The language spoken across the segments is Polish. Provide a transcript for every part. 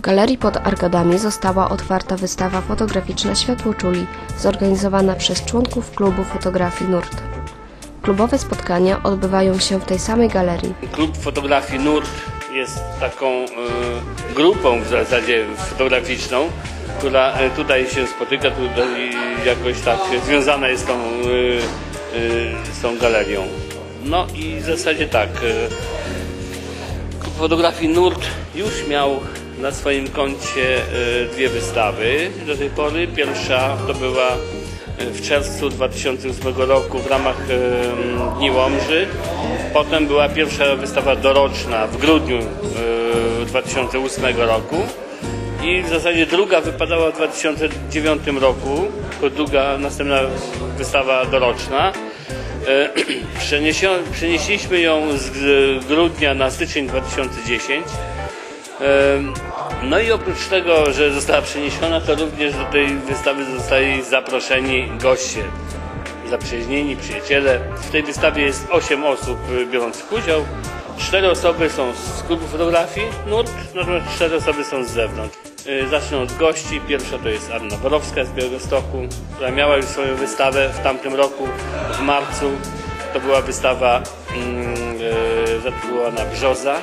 W galerii pod Arkodami została otwarta wystawa fotograficzna Światłoczuli, zorganizowana przez członków klubu fotografii NURT. Klubowe spotkania odbywają się w tej samej galerii. Klub fotografii NURT jest taką e, grupą w zasadzie fotograficzną, która e, tutaj się spotyka, tutaj jakoś tak związana jest z tą, e, e, z tą galerią. No i w zasadzie tak. Klub fotografii NURT już miał na swoim koncie e, dwie wystawy do tej pory. Pierwsza to była e, w czerwcu 2008 roku w ramach e, Dni Łomży. Potem była pierwsza wystawa doroczna w grudniu e, 2008 roku. I w zasadzie druga wypadała w 2009 roku, druga, następna wystawa doroczna. Przenieśliśmy ją z grudnia na styczeń 2010. No i oprócz tego, że została przeniesiona, to również do tej wystawy zostali zaproszeni goście, zaprzyjaźnieni, przyjaciele. W tej wystawie jest 8 osób biorących udział. Cztery osoby są z klubu fotografii NURT, natomiast cztery osoby są z zewnątrz. Y, Zacznę od gości. Pierwsza to jest Anna Borowska z Białegostoku, która miała już swoją wystawę w tamtym roku, w marcu. To była wystawa mm, y, zatytułowana Brzoza.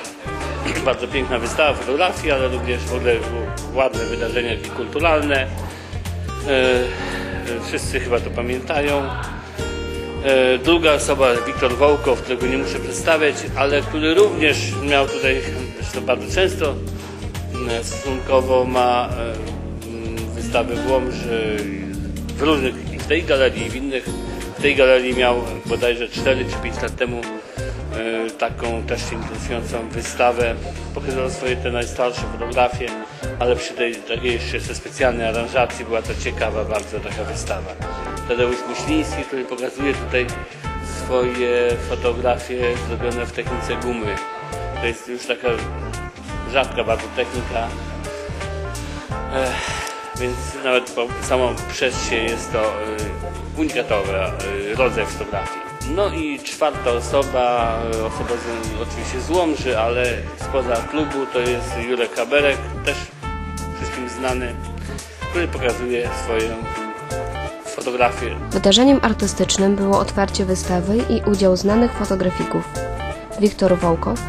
Bardzo piękna wystawa fotografii, ale również w ogóle ładne wydarzenia kulturalne. E, e, Wszyscy chyba to pamiętają. E, Druga osoba, Wiktor Wołkow, którego nie muszę przedstawiać, ale który również miał tutaj, zresztą bardzo często stosunkowo ma wystawy w Łomży w różnych, i w tej galerii, i w innych. W tej galerii miał bodajże 4 czy 5 lat temu taką też interesującą wystawę. Pokazał swoje te najstarsze fotografie, ale przy tej takiej jeszcze ze specjalnej aranżacji była to ciekawa bardzo taka wystawa. Tadeusz Myśliński, który pokazuje tutaj swoje fotografie zrobione w technice gumy. To jest już taka rzadka bardzo technika. Ech, więc nawet po samą się jest to y, unikatowy y, rodzaj fotografii. No i czwarta osoba, y, osoba z, oczywiście z Łomży, ale spoza klubu to jest Jurek Kaberek, też wszystkim znany, który pokazuje swoją fotografię. Wydarzeniem artystycznym było otwarcie wystawy i udział znanych fotografików. Wiktor Wołkow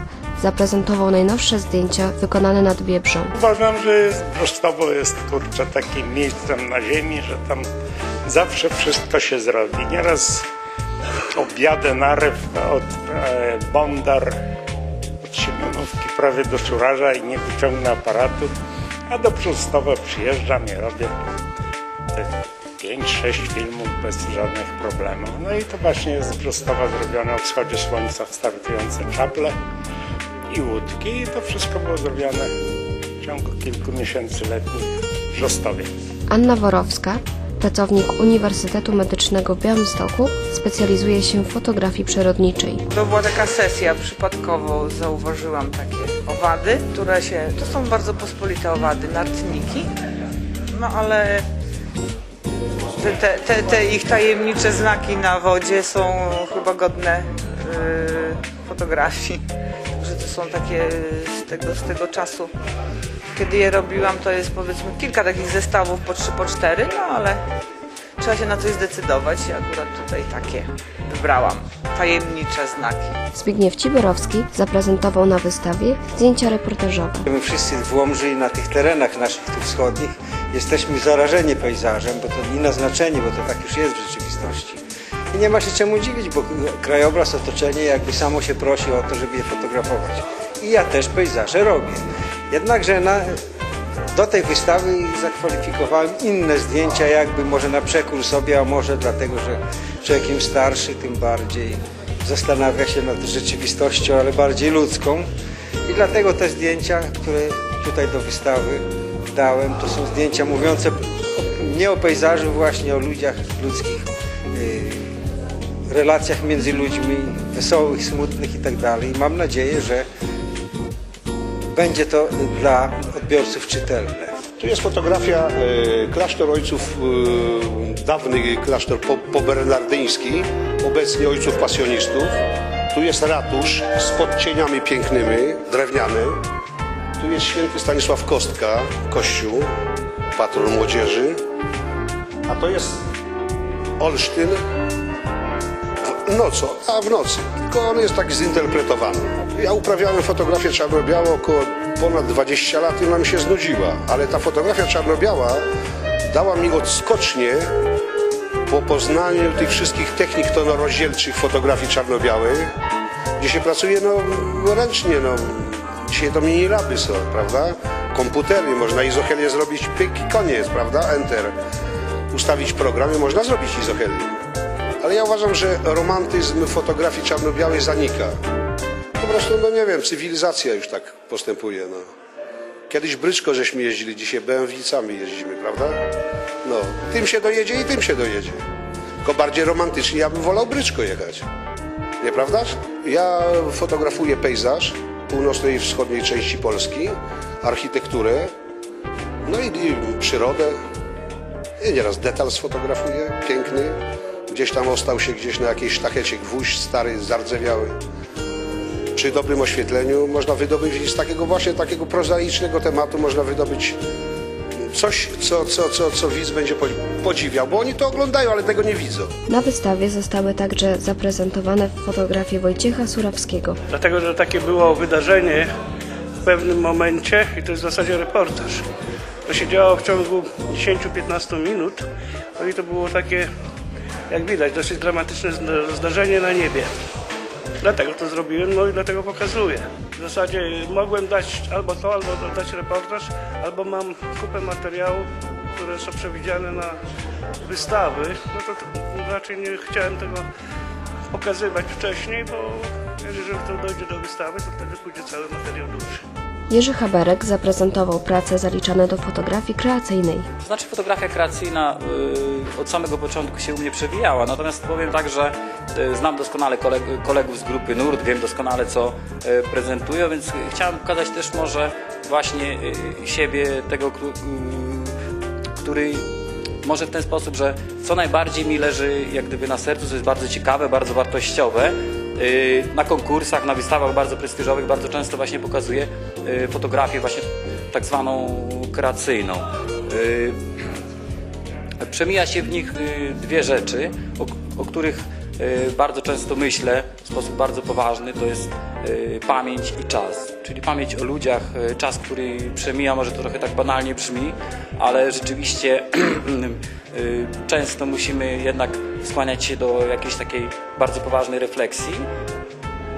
zaprezentował najnowsze zdjęcia wykonane nad Biebrzą. Uważam, że Brostowo jest kurczę takim miejscem na ziemi, że tam zawsze wszystko się zrobi. Nieraz objadę naryw od e, Bondar, od Siemionówki prawie do Szurarza i nie wyciągnę aparatu, a do Brostowa przyjeżdżam i robię te 5-6 filmów bez żadnych problemów. No i to właśnie jest z Brostowa zrobione o wschodzie słońca startujące czaple i łódki i to wszystko było zrobione w ciągu kilku miesięcy letnich w Rzostowie. Anna Worowska, pracownik Uniwersytetu Medycznego w Białymstoku, specjalizuje się w fotografii przyrodniczej. To była taka sesja, przypadkowo zauważyłam takie owady, które się, to są bardzo pospolite owady, nartniki, no ale te, te, te, te ich tajemnicze znaki na wodzie są chyba godne yy, fotografii, że to są takie z tego, z tego czasu. Kiedy je robiłam, to jest powiedzmy kilka takich zestawów po trzy, po cztery, no ale trzeba się na coś zdecydować i akurat tutaj takie wybrałam. Tajemnicze znaki. Zbigniew Ciborowski zaprezentował na wystawie zdjęcia reportażowe. My wszyscy w Łomży i na tych terenach naszych tu wschodnich jesteśmy zarażeni pejzażem, bo to nie na znaczenie, bo to tak już jest w rzeczywistości. I nie ma się czemu dziwić, bo krajobraz, otoczenie jakby samo się prosi o to, żeby je fotografować. I ja też pejzaże robię. Jednakże na, do tej wystawy zakwalifikowałem inne zdjęcia, jakby może na przekór sobie, a może dlatego, że człowiek im starszy, tym bardziej zastanawia się nad rzeczywistością, ale bardziej ludzką. I dlatego te zdjęcia, które tutaj do wystawy dałem, to są zdjęcia mówiące nie o pejzażu, właśnie o ludziach, ludzkich yy, relacjach między ludźmi, wesołych, smutnych i tak dalej. Mam nadzieję, że będzie to dla odbiorców czytelne. Tu jest fotografia e, klasztor ojców, e, dawny klasztor po, pobernardyński, obecnie ojców pasjonistów. Tu jest ratusz z podcieniami pięknymi, drewniany. Tu jest święty Stanisław Kostka, kościół, patron młodzieży. A to jest Olsztyn nocą, a w nocy. Tylko on jest tak zinterpretowany. Ja uprawiałem fotografię czarno-białą około ponad 20 lat i ona mi się znudziła. Ale ta fotografia czarno-biała dała mi odskocznie po poznaniu tych wszystkich technik tonorozdzielczych fotografii czarno-białej, gdzie się pracuje no, ręcznie. No. Dzisiaj to mini laby są, prawda? Komputery, można izochelię zrobić, pyk i koniec, prawda? Enter. Ustawić program i można zrobić izochelię. Ale ja uważam, że romantyzm fotografii czarno-białej zanika. Po prostu, no nie wiem, cywilizacja już tak postępuje, no. Kiedyś bryczko żeśmy jeździli, dzisiaj BMW-cami jeździmy, prawda? No, tym się dojedzie i tym się dojedzie. Tylko bardziej romantycznie ja bym wolał bryczko jechać. Nieprawdaż? Ja fotografuję pejzaż północnej i wschodniej części Polski, architekturę, no i, i przyrodę. I nieraz detal sfotografuję, piękny. Gdzieś tam ostał się gdzieś na jakiejś sztachecie gwóźdź stary, zardzewiały przy dobrym oświetleniu można wydobyć z takiego właśnie takiego prozaicznego tematu można wydobyć coś, co, co, co, co widz będzie po- podziwiał, bo oni to oglądają, ale tego nie widzą. Na wystawie zostały także zaprezentowane fotografie Wojciecha Surawskiego. Dlatego, że takie było wydarzenie w pewnym momencie i to jest w zasadzie reportaż. To się działo w ciągu 10-15 minut no i to było takie, jak widać, dosyć dramatyczne zda- zdarzenie na niebie. Dlatego to zrobiłem, no i dlatego pokazuję. W zasadzie mogłem dać albo to, albo dać reportaż, albo mam kupę materiałów, które są przewidziane na wystawy. No to, raczej nie chciałem tego pokazywać wcześniej, bo jeżeli to dojdzie do wystawy, to wtedy pójdzie cały materiał duży. Jerzy Haberek zaprezentował prace zaliczane do fotografii kreacyjnej. To znaczy fotografia kreacyjna y, od samego początku się u mnie przewijała, natomiast powiem tak, że y, znam doskonale koleg kolegów z grupy NURT, wiem doskonale co y, prezentują, więc chciałem pokazać też może właśnie siebie, tego, który może w ten sposób, że co najbardziej mi leży jak gdyby na sercu, co jest bardzo ciekawe, bardzo wartościowe. Yy, Na konkursach, na wystawach bardzo prestiżowych bardzo często właśnie pokazuję yy, fotografię właśnie tak zwaną kreacyjną. Yy, Przemija się w nich y, dwie rzeczy, o, o których y, bardzo często myślę w sposób bardzo poważny, to jest y, pamięć i czas. Czyli pamięć o ludziach, y, czas, który przemija, może to trochę tak banalnie brzmi, ale rzeczywiście y, często musimy jednak skłaniać się do jakiejś takiej bardzo poważnej refleksji.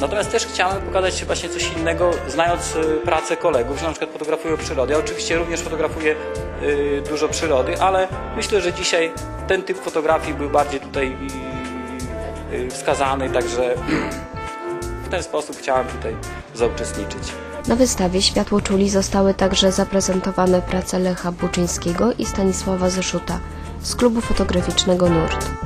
Natomiast też chciałem pokazać właśnie coś innego, znając y, pracę kolegów, że na przykład fotografują przyrodę. Ja oczywiście również fotografuję y, dużo przyrody, ale myślę, że dzisiaj ten typ fotografii był bardziej tutaj y, y, wskazany, także w ten sposób chciałem tutaj zauczestniczyć. Na wystawie Światłoczuli zostały także zaprezentowane prace Lecha Buczyńskiego i Stanisława Zeszuta z klubu fotograficznego NURT.